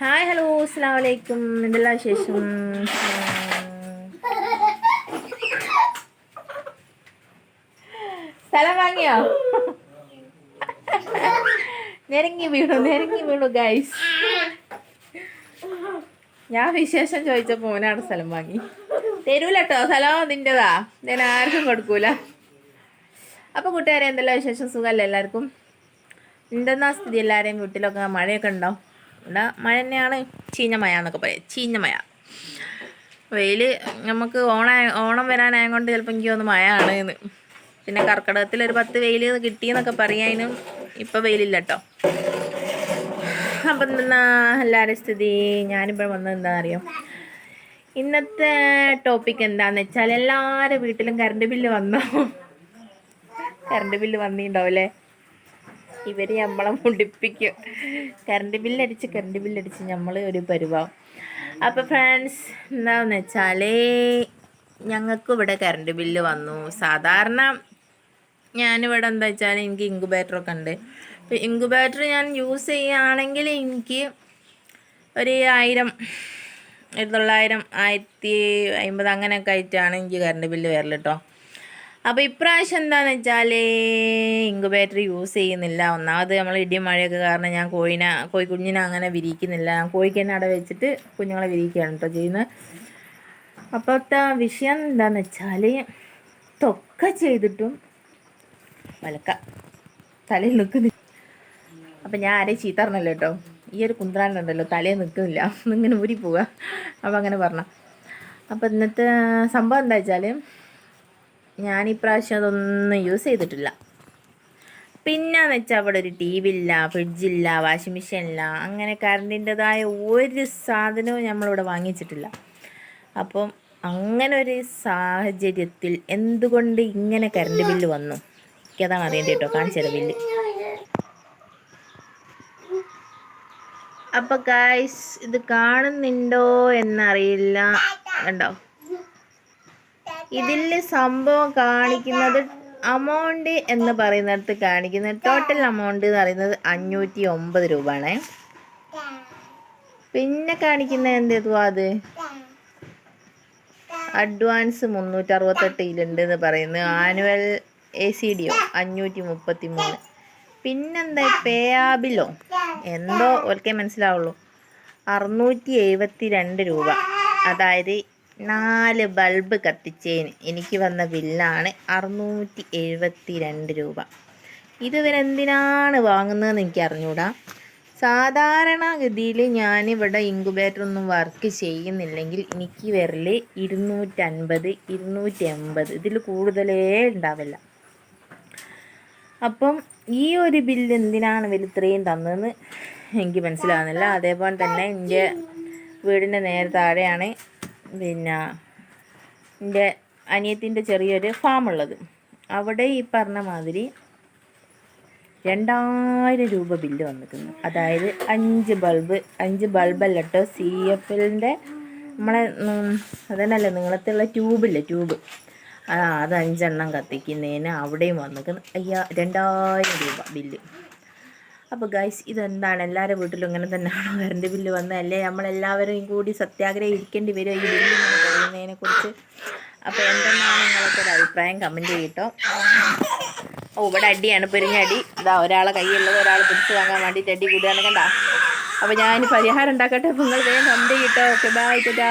Hi hello അസ്സാം എന്തെല്ലാം വിശേഷം? സ്ഥലം വാങ്ങിയോ? നെരങ്ങി വീണു നെരങ്ങി വീണു ഗൈസ് ഞാൻ വിശേഷം ചോദിച്ചപ്പോൾ മോനാണ് സ്ഥലം വാങ്ങി. തരൂലട്ടോ സ്ഥലം നിന്റെതാ ഞാൻ ആർക്കും കൊടുക്കൂല. അപ്പോൾ കൂട്ടുകാരെ എന്തെല്ലാം വിശേഷം? സുഖമല്ലേ എല്ലാവർക്കും? എന്തെന്നാ സ്ഥിതി എല്ലാവരെയും വീട്ടിലൊക്കെ? മഴയൊക്കെ ഉണ്ടോ? ഇവിടെ മഴ തന്നെയാണ് ചീഞ്ഞ മഴ എന്നൊക്കെ പറയാം. ചീഞ്ഞ വെയിൽ നമുക്ക് ഓണ ഓണം വരാനായത് കൊണ്ട് ചിലപ്പോൾ എനിക്ക് തോന്നുന്നു മഴ ആണ് എന്ന് പിന്നെ കർക്കിടകത്തിൽ ഒരു പത്ത് വെയിൽ കിട്ടിയെന്നൊക്കെ പറയാനും ഇപ്പോൾ വെയിലില്ല കേട്ടോ അപ്പം എന്താ എല്ലാവരും സ്ഥിതി? ഞാനിപ്പോൾ വന്നത് എന്താ അറിയോ ഇന്നത്തെ ടോപ്പിക് എന്താണെന്ന് വെച്ചാൽ എല്ലാവരും വീട്ടിലും കറണ്ട് ബില്ല് വന്നോ? കറണ്ട് ബില്ല് വന്നിട്ടുണ്ടാവും അല്ലേ ഇവർ നമ്മളെ മുടിപ്പിക്കും. കറണ്ട് ബില്ലടിച്ച് കറണ്ട് ബില്ലടിച്ച് നമ്മൾ ഒരു പരിവാവും അപ്പോൾ ഫ്രണ്ട്സ് എന്താണെന്ന് വെച്ചാൽ ഞങ്ങൾക്ക് ഇവിടെ കറണ്ട് ബില്ല് വന്നു. സാധാരണ ഞാനിവിടെ എന്താ വെച്ചാൽ എനിക്ക് ഇൻക്യുബേറ്ററൊക്കെ ഉണ്ട്. അപ്പോൾ ഇൻക്യുബേറ്റർ ഞാൻ യൂസ് ചെയ്യുകയാണെങ്കിൽ എനിക്ക് ഒരു ആയിരം ഒരു തൊള്ളായിരം ആയിരത്തി അമ്പത് അങ്ങനെയൊക്കെ ആയിട്ടാണ് എനിക്ക് കറണ്ട് ബില്ല് വരൽ കേട്ടോ അപ്പോൾ ഇപ്രാവശ്യം എന്താണെന്ന് വെച്ചാൽ ഇങ്കുബേറ്റർ യൂസ് ചെയ്യുന്നില്ല. ഒന്നാമത് നമ്മൾ ഇടിയും മഴയൊക്കെ കാരണം ഞാൻ കോഴിനെ കുഞ്ഞിനെ അങ്ങനെ വിരിക്കുന്നില്ല. കോഴിക്ക് തന്നെ അവിടെ വെച്ചിട്ട് കുഞ്ഞുങ്ങളെ വിരിക്കുകയാണ് കേട്ടോ ചെയ്യുന്നത് അപ്പോഴത്തെ വിഷയം എന്താണെന്ന് വെച്ചാൽ തൊക്ക ചെയ്തിട്ടും വലക്ക തലയിൽ നിൽക്കുന്നില്ല. അപ്പം ഞാൻ ആരെയും ചീത്ത പറഞ്ഞല്ലോ കേട്ടോ ഈ ഒരു കുന്ത്രാലുണ്ടല്ലോ തലയിൽ നിൽക്കുന്നില്ല. ഇങ്ങനെ ഊരി പോവുക അപ്പം അങ്ങനെ പറഞ്ഞ അപ്പം ഇന്നത്തെ സംഭവം എന്താ വെച്ചാൽ ഞാൻ ഇപ്രാവശ്യം അതൊന്നും യൂസ് ചെയ്തിട്ടില്ല. പിന്നെന്ന് വെച്ചാൽ അവിടെ ഒരു ടി വി ഇല്ല ഫ്രിഡ്ജില്ല വാഷിംഗ് മെഷീൻ ഇല്ല അങ്ങനെ കറണ്ടിന്റെതായ ഒരു സാധനവും നമ്മളിവിടെ വാങ്ങിച്ചിട്ടില്ല. അപ്പം അങ്ങനെ ഒരു സാഹചര്യത്തിൽ എന്തുകൊണ്ട് ഇങ്ങനെ കറണ്ട് ബില്ല് വന്നു? എനിക്കതാണ് അറിയേണ്ടത് കേട്ടോ കാണിച്ചത് ബില്ല്. അപ്പൊ ഗായ്സ് ഇത് കാണുന്നുണ്ടോ എന്നറിയില്ല. കണ്ടോ? ഇതിൽ സംഭവം കാണിക്കുന്നത് അമൗണ്ട് എന്ന് പറയുന്നിടത്ത് കാണിക്കുന്നത്. ടോട്ടൽ അമൗണ്ട് എന്ന് പറയുന്നത് അഞ്ഞൂറ്റി ഒമ്പത് രൂപയാണ്. പിന്നെ കാണിക്കുന്നത് എന്തേതുവാ അത്? അഡ്വാൻസ് മുന്നൂറ്റി അറുപത്തെട്ടിലുണ്ട് എന്ന് പറയുന്നത്. ആനുവൽ എ സി ഡിയോ അഞ്ഞൂറ്റി മുപ്പത്തി മൂന്ന് പിന്നെന്താ? പേയാബിലോ? എന്തോ ഒരിക്കൽ മനസ്സിലാവുള്ളൂ. അറുന്നൂറ്റി എഴുപത്തി രണ്ട് രൂപ. അതായത് നാല് ബൾബ് കത്തിച്ചതിന് എനിക്ക് വന്ന ബില്ലാണ് അറുന്നൂറ്റി എഴുപത്തി രണ്ട് രൂപ. ഇത് ഇവരെന്തിനാണ് വാങ്ങുന്നതെന്ന് എനിക്ക് അറിഞ്ഞൂടാ സാധാരണഗതിയിൽ ഞാനിവിടെ ഇൻക്യുബേറ്റർ ഒന്നും വർക്ക് ചെയ്യുന്നില്ലെങ്കിൽ എനിക്ക് വിരൽ ഇരുന്നൂറ്റൻപത് ഇരുന്നൂറ്റി എൺപത് ഇതിൽ കൂടുതലേ ഉണ്ടാവില്ല. അപ്പം ഈ ഒരു ബില്ല് എന്തിനാണ് ഇവർ ഇത്രയും തന്നതെന്ന് എനിക്ക് മനസ്സിലാകുന്നില്ല അതേപോലെ തന്നെ എന്റെ വീടിന്റെ നേരെ താഴെയാണ് പിന്നെ എന്റെ അനിയത്തിന്റെ ചെറിയൊരു ഫാം ഉള്ളത് അവിടെ ഈ പറഞ്ഞ മാതിരി രണ്ടായിരം രൂപ ബില്ല് വന്നിട്ടുണ്ട്. അതായത് അഞ്ച് ബൾബ് അഞ്ച് ബൾബല്ല കേട്ടോ സി എഫ് എല്ലിന്റെ നമ്മളെ അതന്നല്ലേ നീളത്തിലുള്ള ട്യൂബില്ലേ ട്യൂബ്. ആ അത് അഞ്ചെണ്ണം കത്തിക്കുന്നതിന് അവിടെയും വന്നിരിക്കുന്നു അയ്യാ രണ്ടായിരം രൂപ ബില്ല്. അപ്പോൾ ഗൈസ് ഇതെന്താണ്? എല്ലാവരുടെ വീട്ടിലും ഇങ്ങനെ തന്നെയാണോ? കറണ്ട് ബില്ല് വന്നതല്ലേ? നമ്മളെല്ലാവരും കൂടി സത്യാഗ്രഹം ഇരിക്കേണ്ടി വരും ഈ ബില്ല് പറയുന്നതിനെ കുറിച്ച്. അപ്പോൾ എന്തെന്നാണ് നിങ്ങളൊക്കെ ഒരു അഭിപ്രായം? കമന്റ് ചെയ്യട്ടോ. ഓ ഇവിടെ അടിയാണ് പെരിഞ്ഞടി ഇതാ ഒരാളെ കൈയുള്ളത് ഒരാൾ പിടിച്ച് വാങ്ങാൻ വേണ്ടിയിട്ട് അടി കൂടുകയാണ് കണ്ട? അപ്പോൾ ഞാൻ പരിഹാരം ഉണ്ടാക്കട്ടെ. അപ്പോൾ നിങ്ങൾ വേഗം കമന്റ് ചെയ്യട്ടോ. ഓക്കെ ബൈ ടാ